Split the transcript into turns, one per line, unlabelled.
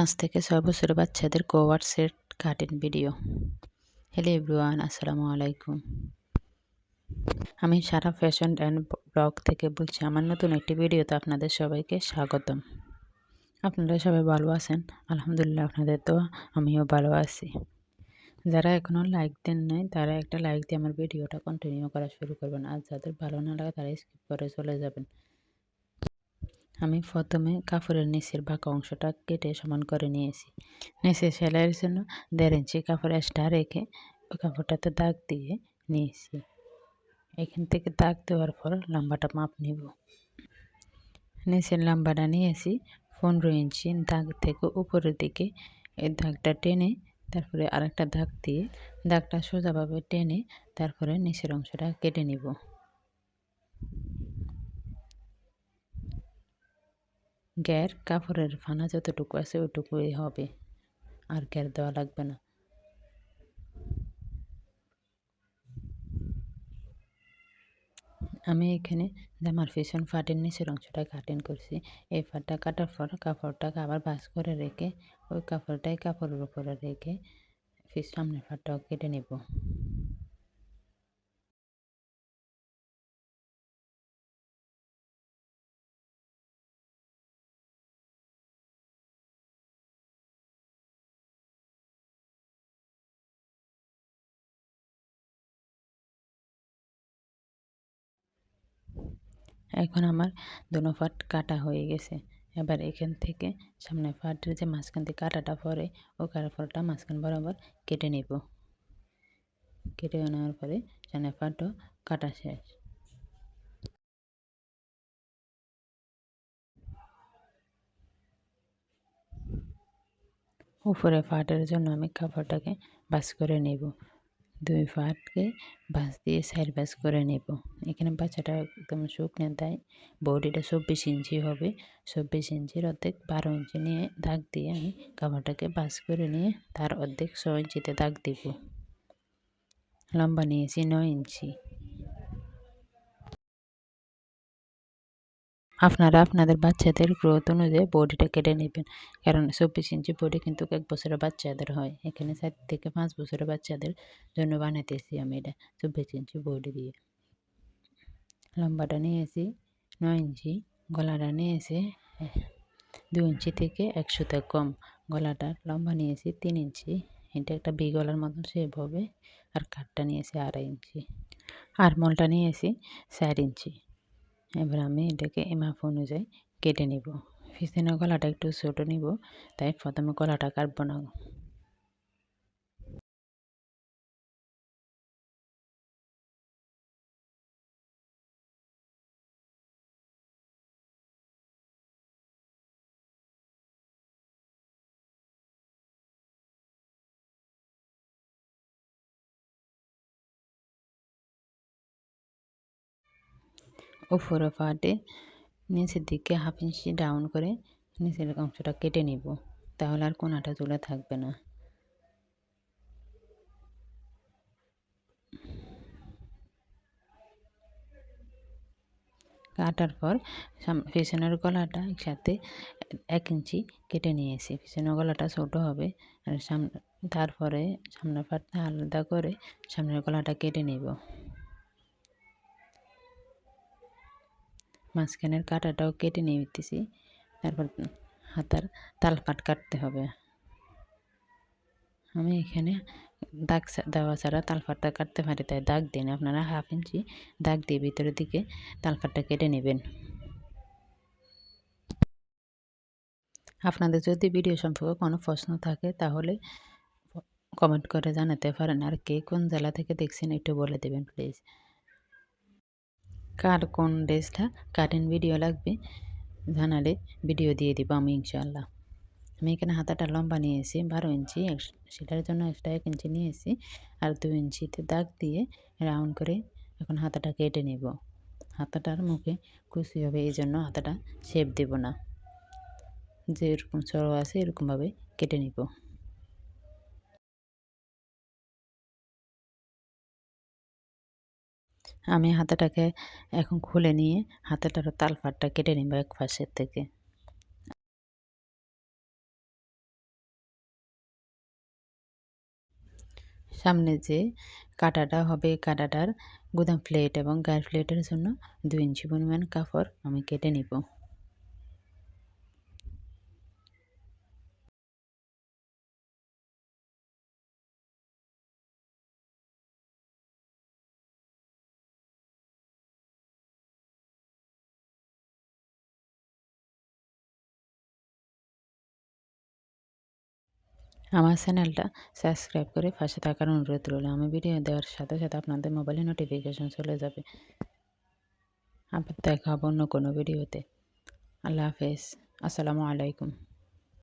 পাঁচ থেকে ছয় বছরের বাচ্চাদের কোয়ার set cutting video. Hello everyone, আসসালামু আলাইকুম। আমি সারা ফ্যাশন অ্যান্ড ব্লগ থেকে বলছি, আমার নতুন একটি ভিডিওতে আপনাদের সবাইকে স্বাগতম। আপনারা সবাই ভালো আছেন? আলহামদুলিল্লাহ, আপনাদের তো আমিও ভালো আছি। যারা এখনও লাইক দেন নাই, তারা একটা লাইক দিয়ে আমার ভিডিওটা কন্টিনিউ করা শুরু করবেন। আর যাদের ভালো না লাগে, তারা স্কিপ করে চলে যাবেন। আমি প্রথমে কাপড়ের নিচের বাঁকা অংশটা কেটে সমান করে নিয়েছি। নিচে সেলাইয়ের জন্য দেড় ইঞ্চি কাপড় এক্সট্রা রেখে ওই কাপড়টাতে দাগ দিয়ে নিয়েছি। এখান থেকে দাগ দেওয়ার পর লম্বাটা মাপ নিব। নিচের লম্বাটা নিয়েছি পনেরো ইঞ্চি দাগ থেকে উপরের দিকে। এই দাগটা টেনে তারপরে আরেকটা দাগ দিয়ে দাগটা সোজাভাবে টেনে তারপরে নিচের অংশটা কেটে নিব। গ্যার কাপড়ের ফানা যতটুকু আছে ওইটুকুই হবে, আর গ্যার দেওয়া লাগবে না। আমি এখানে জামার পিছন ফাটের নিচের অংশটা কাটিং করছি, এই ফাটটা কাটার পর কাপড়টাকে আবার বাস করে রেখে, ওই কাপড়টাই কাপড়ের উপরে রেখে সামনের ফাটটাও কেটে নেব। এখন আমার দুনো ফাট কাটা হয়ে গেছে। এবার এখান থেকে সামনে ফাটের যে মাঝখান থেকে কাটাটা পরে, ও কাটা ফলটা মাঝখান বরাবর কেটে নেব। কেটে নেওয়ার পরে সামনে ফাটও কাটা শেষ। উপরে ফাটের জন্য আমি কাপড়টাকে বাস করে নেব। দুই ফাটকে বাঁশ দিয়ে সাইড বাস করে নেব। এখানে বাচ্চাটা একদম শুকনো তাই বডিটা চব্বিশ ইঞ্চি হবে। চব্বিশ ইঞ্চির অর্ধেক বারো ইঞ্চি নিয়ে দাগ দিয়ে আমি কাপড়টাকে বাস করে নিয়ে তার অর্ধেক ছ ইঞ্চিতে দাগ দিব। লম্বা নিয়েছি নয় ইঞ্চি। আপনারা আপনাদের বাচ্চাদের গ্রোথ অনুযায়ী বডিটা কেটে নেবেন। কারণ চব্বিশ ইঞ্চি বডি কিন্তু এক বছরের বাচ্চাদের হয়। এখানে চার থেকে পাঁচ বছরের বাচ্চাদের জন্য বানাইতেছি আমি এটা চব্বিশ ইঞ্চি বডি দিয়ে। লম্বাটা নিয়েছি নয় ইঞ্চি গলাটা নিয়েছি দু ইঞ্চি থেকে একশোতে কম। গলাটা লম্বা নিয়েছি তিন ইঞ্চি এটা একটা বি গলার মতন শেপ হবে। আর কাঠটা নিয়েছি আড়াই ইঞ্চি আর মলটা নিয়েছি চার ইঞ্চি এবার আমি এটাকে মাপ অনুযায়ী কেটে নিব। পিছনের গলাটা একটু ছোটো নিব, তাই প্রথমে গলাটা কাটবো না। উপরে পাটে নিচের দিকে হাফ ইঞ্চি ডাউন করে নিচের অংশটা কেটে নিব, তাহলে আর কোনাটা তুলে থাকবে না। কাটার পর পিছনের গলাটা একসাথে এক ইঞ্চি কেটে নিয়েছি, পিছনের গলাটা ছোটো হবে, আর সামনে তারপরে সামনের পাটটা আলাদা করে সামনের গলাটা কেটে নিব। মাঝখানের কাটাটাও কেটে নিয়ে নিতেছি। তারপর হাতার তালপাট কাটতে হবে। আমি এখানে দাগ দেওয়া ছাড়া তালপাটটা কাটতে পারি, তাই দাগ দিন আপনারা হাফ ইঞ্চি দাগ দিয়ে ভিতরের দিকে তালপাটটা কেটে নেবেন। আপনাদের যদি ভিডিও সম্পর্কে কোনো প্রশ্ন থাকে, তাহলে কমেন্ট করে জানাতে পারেন। আর কে কোন জেলা থেকে দেখছেন, একটু বলে দেবেন, প্লিজ। কার কোন ড্রেসটা কাটিং ভিডিও লাগবে, জানালে ভিডিও দিয়ে দিব আমি ইনশাল্লাহ আমি এখানে হাতাটা লম্বা নিয়েছি, বারো ইঞ্চি সেটার জন্য এক্সট্রা এক ইঞ্চি নিয়েছি, আর দু ইঞ্চিতে দাগ দিয়ে রাউন্ড করে এখন হাতাটা কেটে নেব। হাতাটার মুখে কুচি হবে, এই জন্য হাতাটা শেপ দেব না। যেরকম চড়ো আছে, এরকমভাবে কেটে নিব। আমি হাতাটাকে এখন খুলে নিয়ে হাতাটারও তালফাটটা কেটে নিব এক পাশের থেকে। সামনে যে কাটাটা হবে কাটাটার গুদাম প্লেট এবং গায়ের প্লেটের জন্য দু ইঞ্চি পরিমাণ কাপড় আমি কেটে নিব। আমার চ্যানেলটা সাবস্ক্রাইব করে পাশে থাকার অনুরোধ রইল। আমি ভিডিও দেওয়ার সাথে সাথে আপনাদের মোবাইলে নোটিফিকেশন চলে যাবে। আবার দেখা হব অন্য কোনো ভিডিওতে আল্লাহ হাফেজ। আসসালামু আলাইকুম।